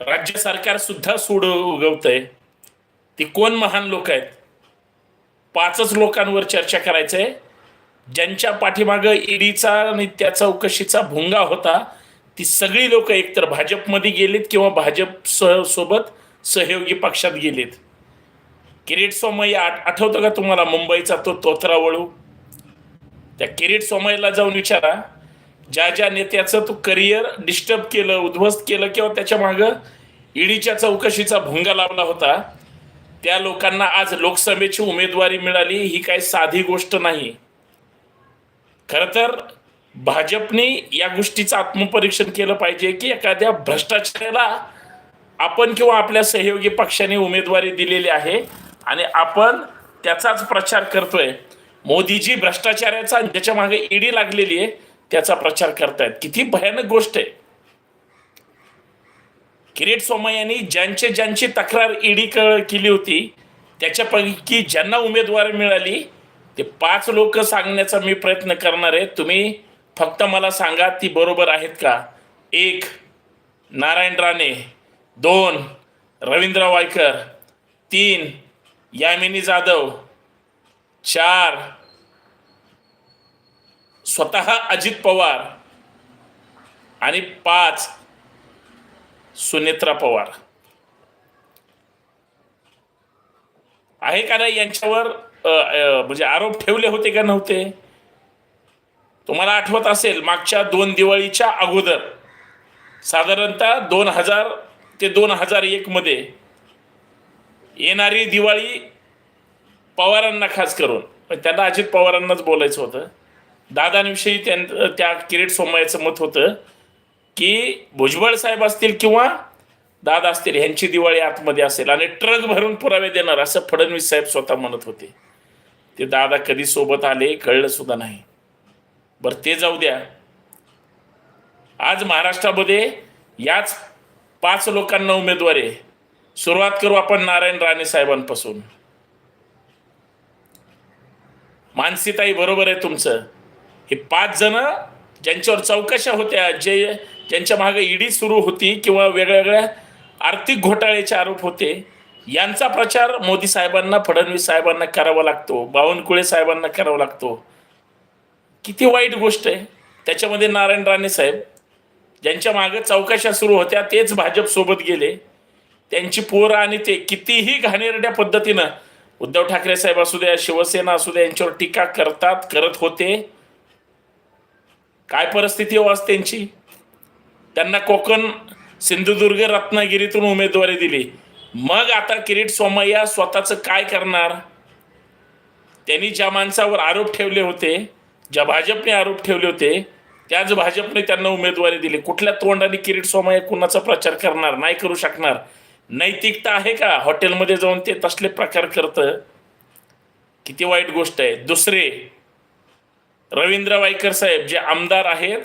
राज्य सरकार सुद्धा सूड उगवतंय. ती कोण महान लोक आहेत? पाचच लोकांवर चर्चा करायचंय. ज्यांच्या पाठीमागं ईडीचा आणि त्या चौकशीचा भुंगा होता ती सगळी लोक एकतर भाजपमध्ये गेलीत किंवा भाजप सह सोबत सहयोगी पक्षात गेलेत. किरीट सोमय्या आठ आठवतं का तुम्हाला मुंबईचा तो तोत्रा वळू? त्या किरीट सोमय्याला जाऊन विचारा. ज्या ज्या नेत्याचं तू करिअर डिस्टर्ब केलं उद्ध्वस्त केलं किंवा त्याच्या मागं ईडीच्या चौकशीचा भुंगा लावला होता त्या लोकांना आज लोकसभेची उमेदवारी मिळाली ही काही साधी गोष्ट नाही. खरं तर भाजपने या गोष्टीचं आत्मपरीक्षण केलं पाहिजे की एखाद्या भ्रष्टाचाराला आपण किंवा आपल्या सहयोगी पक्षाने उमेदवारी दिलेली आहे आणि आपण त्याचाच प्रचार करतोय. मोदीजी भ्रष्टाचाराचा ज्याच्या मागे ईडी लागलेली आहे. त्याचा प्रचार करतायत. किती भयानक गोष्ट आहे. किरीट सोमय्यांनी ज्यांचे ज्यांची तक्रार ईडी केली होती त्याच्यापैकी ज्यांना उमेदवार मिळाली ते पाच लोक सांगण्याचा मी प्रयत्न करणार आहे. तुम्ही फक्त मला सांगा ती बरोबर आहेत का? एक नारायण राणे. दोन रवींद्र वायकर. तीन यामिनी जाधव. चार स्वतः अजित पवार आणि पाच सुनेत्रा पवार. आहे का नाही यांच्यावर म्हणजे आरोप ठेवले होते का नव्हते? तुम्हाला आठवत असेल मागच्या दोन दिवाळीच्या अगोदर साधारणतः दोन हजार ते दोन हजार एक मध्ये येणारी दिवाळी पवारांना खास करून पण त्यांना अजित पवारांनाच बोलायचं होतं. दादांविषयी त्यां त्या किरीट सोमयाचं मत होतं की भुजबळ साहेब असतील किंवा दादा असतील ह्यांची दिवाळी आतमध्ये असेल आणि ट्रक भरून पुरावे देणार असं फडणवीस साहेब स्वतः म्हणत होते. ते दादा कधी सोबत आले कळलं सुद्धा नाही. बरं ते जाऊ द्या. आज महाराष्ट्रामध्ये याच पाच लोकांना उमेदवारी आहे. सुरुवात करू आपण नारायण राणे साहेबांपासून. मानसीताई बरोबर आहे तुमचं. हे पाच जण ज्यांच्यावर चौकशा होत्या जे ज्यांच्या मागे ईडी सुरू होती किंवा वेगवेगळ्या आर्थिक घोटाळ्याचे आरोप होते यांचा प्रचार मोदी साहेबांना फडणवीस साहेबांना करावा लागतो बावनकुळे साहेबांना करावा लागतो. किती वाईट गोष्ट आहे. त्याच्यामध्ये नारायण राणे साहेब ज्यांच्या मागे चौकशा सुरू होत्या तेच भाजपसोबत गेले. त्यांची पोरं आणि ते कितीही घाणेरड्या पद्धतीनं उद्धव ठाकरे साहेब असू द्या शिवसेना असू द्या यांच्यावर टीका करतात करत होते. काय परिस्थिती हो आज त्यांची? त्यांना कोकण सिंधुदुर्ग रत्नागिरीतून उमेदवारी दिली. मग आता किरीट सोमय्या स्वतःचं काय करणार? त्यांनी ज्या माणसावर आरोप ठेवले होते ज्या भाजपने आरोप ठेवले होते त्याच भाजपने त्यांना उमेदवारी दिली. कुठल्या तोंडाने किरीट सोमय्या कुणाचा प्रचार करणार? नाही करू शकणार. नैतिकता आहे का? हॉटेलमध्ये जाऊन ते तसले प्रकार करतं? किती वाईट गोष्ट आहे. दुसरे रवींद्र वायकर साहेब जे आमदार आहेत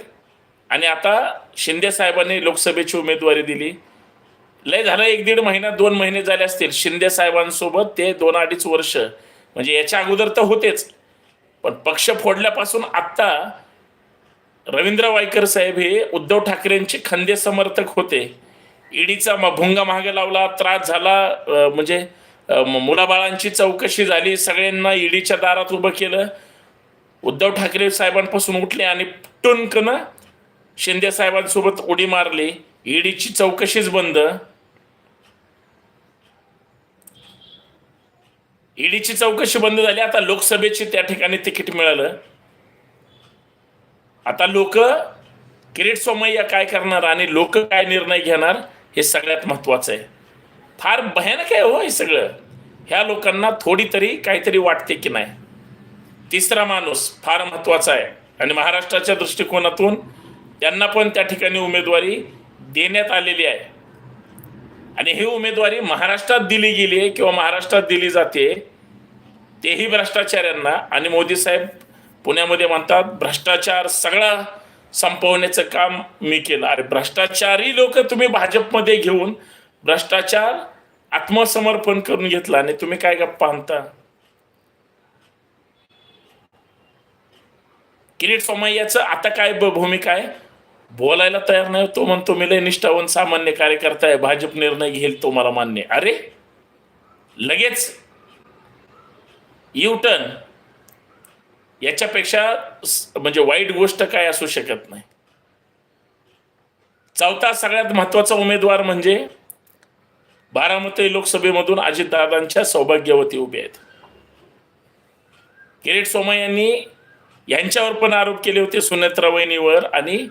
आणि आता शिंदे साहेबांनी लोकसभेची उमेदवारी दिली. लय झालं एक दीड महिना दोन महिने झाले असतील शिंदे साहेबांसोबत ते दोन अडीच वर्ष. म्हणजे याच्या अगोदर तर होतेच. पण पक्ष फोडल्यापासून आत्ता रवींद्र वायकर साहेब हे उद्धव ठाकरेंचे खंदे समर्थक होते. ईडीचा म- भुंगा मागे लावला त्रास झाला म्हणजे मुलाबाळांची चौकशी झाली सगळ्यांना ईडीच्या दारात उभं केलं. उद्धव ठाकरे साहेबांपासून उठले आणि टुनकनं शिंदे साहेबांसोबत उडी मारली. ईडीची चौकशीच बंद. ईडीची चौकशी बंद झाली. आता लोकसभेची त्या ठिकाणी तिकीट मिळालं. आता लोक किरीट सोमय्या काय करणार आणि लोक काय निर्णय घेणार हे सगळ्यात महत्वाचं आहे. फार भयानक आहे हो हे सगळं. ह्या लोकांना थोडी तरी काहीतरी वाटते की नाही. तिसरा माणूस फार महत्त्वाचा आहे. आणि महाराष्ट्राच्या दृष्टिकोनातून त्यांना पण त्या ठिकाणी उमेदवारी देण्यात आलेली आहे. आणि ही उमेदवारी महाराष्ट्रात दिली गेली आहे किंवा महाराष्ट्रात दिली जाते तेही भ्रष्टाचाऱ्यांना. आणि मोदी साहेब पुण्यामध्ये म्हणतात भ्रष्टाचार सगळा संपवण्याचं काम मी केलं. अरे भ्रष्टाचारी लोक तुम्ही भाजपमध्ये घेऊन भ्रष्टाचार आत्मसमर्पण करून घेतला आणि तुम्ही काय गप्पा आणता? किरीट सोमय्याचं आता काय भूमिका आहे? बोलायला तयार नाही तो म्हणतो मी लय निष्ठावंत सामान्य कार्यकर्ता आहे भाजप निर्णय घेईल तो मला मान्य अरे लगेच युटर्न याच्यापेक्षा म्हणजे वाईट गोष्ट काय असू शकत नाही. चौथा सगळ्यात महत्त्वाचा उमेदवार म्हणजे बारामती लोकसभेमधून अजितदादांच्या सौभाग्यवती उभे आहेत. किरीट सोमय्यांनी यांच्यावर पण आरोप केले होते सुनेत्रा वहिनीवर आणि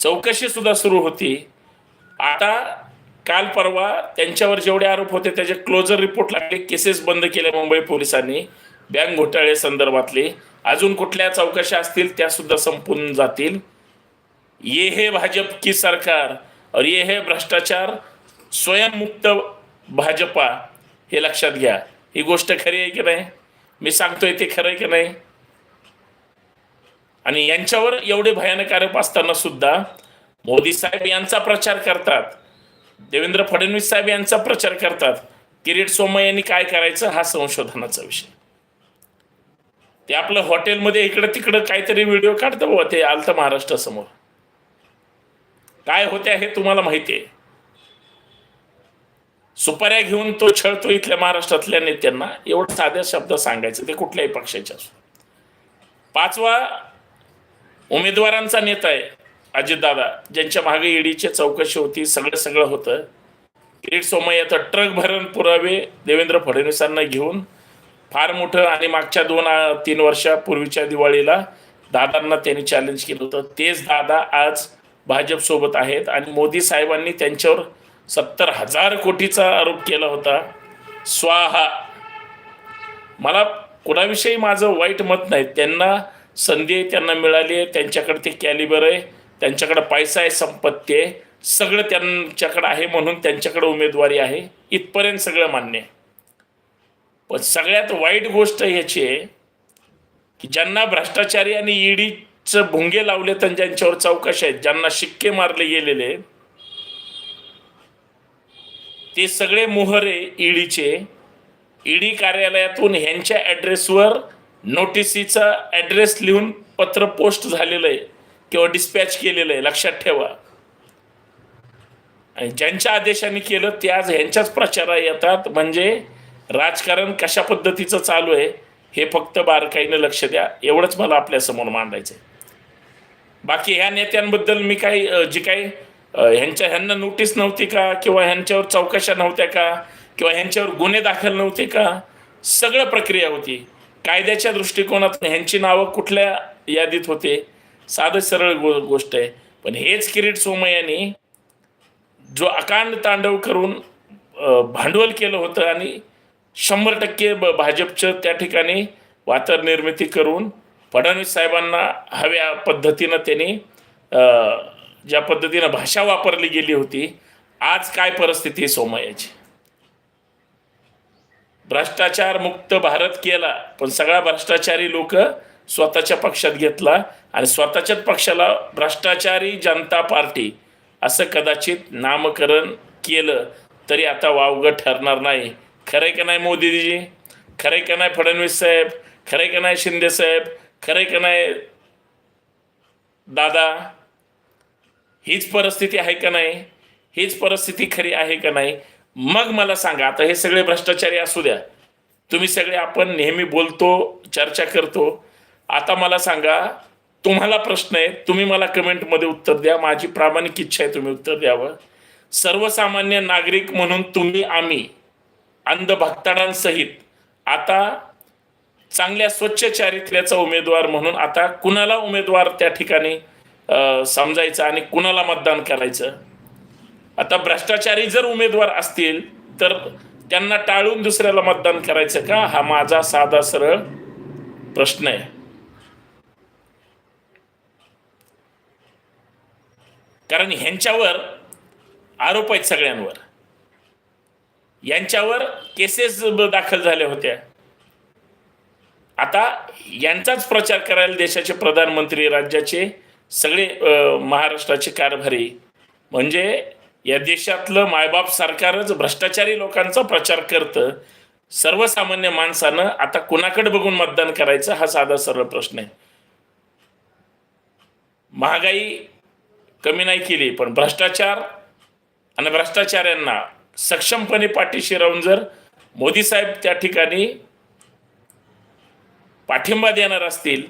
चौकशी सुद्धा सुरू होती. आता काल परवा त्यांच्यावर जेवढे आरोप होते त्याचे क्लोजर रिपोर्ट लागले केसेस बंद केले मुंबई पोलिसांनी बँक घोटाळे संदर्भातले. अजून कुठल्या चौकशा असतील त्या सुद्धा संपून जातील. ये हे भाजप की सरकार और ये हे भ्रष्टाचार स्वयंमुक्त भाजपा हे लक्षात घ्या. ही गोष्ट खरी आहे की नाही? मी सांगतोय ते खरं आहे की नाही? आणि यांच्यावर एवढे भयानक आरोप असताना सुद्धा मोदी साहेब यांचा प्रचार करतात. देवेंद्र फडणवीस साहेब यांचा प्रचार करतात. किरीट सोमय यांनी काय करायचं? हा संशोधनाचा विषय. ते आपलं हॉटेलमध्ये इकडं तिकडं काहीतरी व्हिडिओ काढतं बाबा ते आलतं महाराष्ट्रासमोर. काय होत्या हे तुम्हाला माहिती आहे. सुपाऱ्या घेऊन तो छळतो इथल्या महाराष्ट्रातल्या नेत्यांना. एवढं साध्या शब्द सांगायचं ते कुठल्याही पक्षाचे असो. पाचवा उमेदवारांचा नेता आहे अजितदादा ज्यांच्या मागे ईडीची चौकशी होती सगळं सगळं होतं. किरीट सोमय्याचा ट्रक भरण पुरावे देवेंद्र फडणवीसांना घेऊन फार मोठं आणि मागच्या दोन तीन वर्षापूर्वीच्या दिवाळीला दादांना त्यांनी चॅलेंज केलं होतं. तेच दादा आज भाजपसोबत आहेत आणि मोदी साहेबांनी त्यांच्यावर सत्तर हजार कोटीचा आरोप केला होता. स्वाहा! मला कोणाविषयी माझं वाईट मत नाही. त्यांना संधी त्यांना मिळाली आहे त्यांच्याकडे ते कॅलिबर आहे त्यांच्याकडे पैसा आहे संपत्ती आहे सगळं त्यांच्याकडं आहे म्हणून त्यांच्याकडे उमेदवारी आहे. इथपर्यंत सगळं मान्य आहे. पण सगळ्यात वाईट गोष्ट ह्याची आहे की ज्यांना भ्रष्टाचारी आणि ईडीचं भुंगे लावले तर ज्यांच्यावर चौकशी आहेत ज्यांना शिक्के मारले गेलेले ते सगळे मोहरे ईडीचे ईडी कार्यालयातून ह्यांच्या ॲड्रेसवर नोटिसीचा ॲड्रेस लिहून पत्र पोस्ट झालेलं आहे किंवा डिस्पॅच केलेलं आहे. लक्षात ठेवा. आणि ज्यांच्या आदेशाने केलं ते आज ह्यांच्याच प्रचारा येतात. म्हणजे राजकारण कशा पद्धतीचं चालू आहे हे फक्त बारकाईनं लक्ष द्या. एवढंच मला आपल्यासमोर मांडायचं आहे बाकी ह्या नेत्यांबद्दल मी काही जी काही ह्यांच्या ह्यांना नोटीस नव्हती का? किंवा ह्यांच्यावर चौकशा नव्हत्या का? किंवा ह्यांच्यावर गुन्हे दाखल नव्हते का? सगळं प्रक्रिया होती. कायद्याच्या दृष्टिकोनातून ह्यांची नावं कुठल्या यादीत होते? साधं सरळ गो गोष्ट आहे. पण हेच किरीट सोमय्यांनी जो अकांड तांडव करून भांडवल केलं होतं आणि शंभर टक्के ब भाजपचं त्या ठिकाणी वातर निर्मिती करून फडणवीस साहेबांना हव्या पद्धतीनं त्यांनी ज्या पद्धतीनं भाषा वापरली गेली होती आज काय परिस्थिती आहे सोमय्याची? भ्रष्टाचार मुक्त भारत केला पण सगळा भ्रष्टाचारी लोक स्वतःच्या पक्षात घेतला आणि स्वतःच्याच पक्षाला भ्रष्टाचारी जनता पार्टी असं कदाचित नामकरण केलं तरी आता वावगं ठरणार नाही. खरंय का नाही मोदीजी? खरंय का नाही फडणवीस साहेब? खरंय का नाही शिंदे साहेब? खरंय का नाही दादा? हीच परिस्थिती आहे का नाही? हीच परिस्थिती खरी आहे का नाही? मग मला सांगा आता हे सगळे भ्रष्टाचारी असू द्या. तुम्ही सगळे आपण नेहमी बोलतो चर्चा करतो. आता मला सांगा तुम्हाला प्रश्न आहे तुम्ही मला कमेंटमध्ये उत्तर द्या. माझी प्रामाणिक इच्छा आहे तुम्ही उत्तर द्यावं. सर्वसामान्य नागरिक म्हणून तुम्ही आम्ही अंधभक्ताडांसहित आता चांगल्या स्वच्छ चारित्र्याचा उमेदवार म्हणून आता कुणाला उमेदवार त्या ठिकाणी समजायचं आणि कुणाला मतदान करायचं? आता भ्रष्टाचारी जर उमेदवार असतील तर त्यांना टाळून दुसऱ्याला मतदान करायचं का? हा माझा साधा सरळ प्रश्न आहे. कारण ह्यांच्यावर आरोप आहेत सगळ्यांवर. यांच्यावर केसेस दाखल झाल्या होत्या. आता यांचाच प्रचार करायला देशाचे प्रधानमंत्री राज्याचे सगळे महाराष्ट्राचे कारभारी म्हणजे या देशातलं मायबाप सरकारच भ्रष्टाचारी लोकांचा प्रचार करतं सर्वसामान्य माणसानं आता कुणाकडे बघून मतदान करायचं हा साधा सरळ प्रश्न आहे. महागाई कमी नाही केली पण भ्रष्टाचार आणि भ्रष्टाचाऱ्यांना सक्षमपणे पाठीशी राहून जर मोदी साहेब त्या ठिकाणी पाठिंबा देणार असतील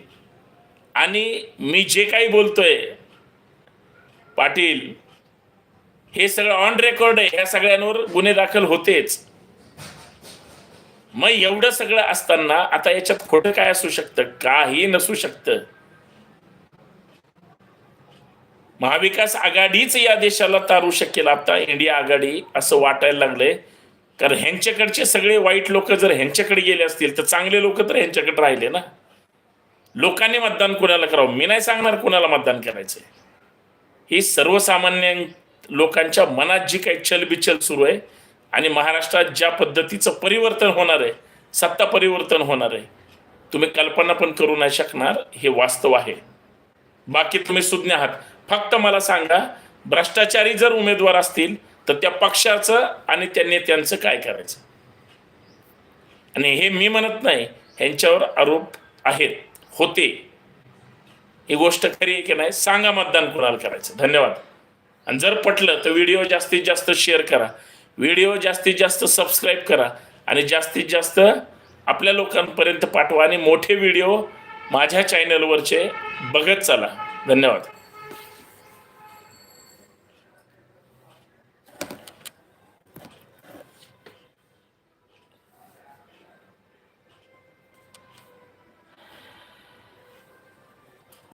आणि मी जे काही बोलतोय पाटील हे सगळं ऑन रेकॉर्ड आहे. ह्या सगळ्यांवर गुन्हे दाखल होतेच. मग एवढं सगळं असताना आता याच्यात खोटं काय असू शकतं? काही नसू शकतं. महाविकास आघाडीच या देशाला तारू शकेल आता. इंडिया आघाडी असं वाटायला लागलंय. कारण ह्यांच्याकडचे सगळे वाईट लोक जर ह्यांच्याकडे गेले असतील तर चांगले लोक तर ह्यांच्याकडे राहिले ना. लोकांनी मतदान कोणाला करावं? मी नाही सांगणार कोणाला मतदान करायचंय. ही सर्वसामान्यां लोकांच्या मनात जी काही चलबिचल सुरू आहे आणि महाराष्ट्रात ज्या पद्धतीचं परिवर्तन होणार आहे सत्ता परिवर्तन होणार आहे तुम्ही कल्पना पण करू नाही शकणार हे वास्तव आहे. बाकी तुम्ही सुज्ञ आहात. फक्त मला सांगा भ्रष्टाचारी जर उमेदवार असतील तर त्या पक्षाचं आणि त्या नेत्यांचं काय करायचं? आणि हे मी म्हणत नाही ह्यांच्यावर आरोप आहेत होते. ही गोष्ट खरी आहे की नाही सांगा मतदान कोणाला करायचं? धन्यवाद. आणि जर पटलं तर व्हिडिओ जास्तीत जास्त शेअर करा. व्हिडिओ जास्तीत जास्त सबस्क्राईब करा आणि जास्तीत जास्त आपल्या लोकांपर्यंत पाठवा आणि मोठे व्हिडिओ माझ्या चॅनलवरचे बघत चला. धन्यवाद.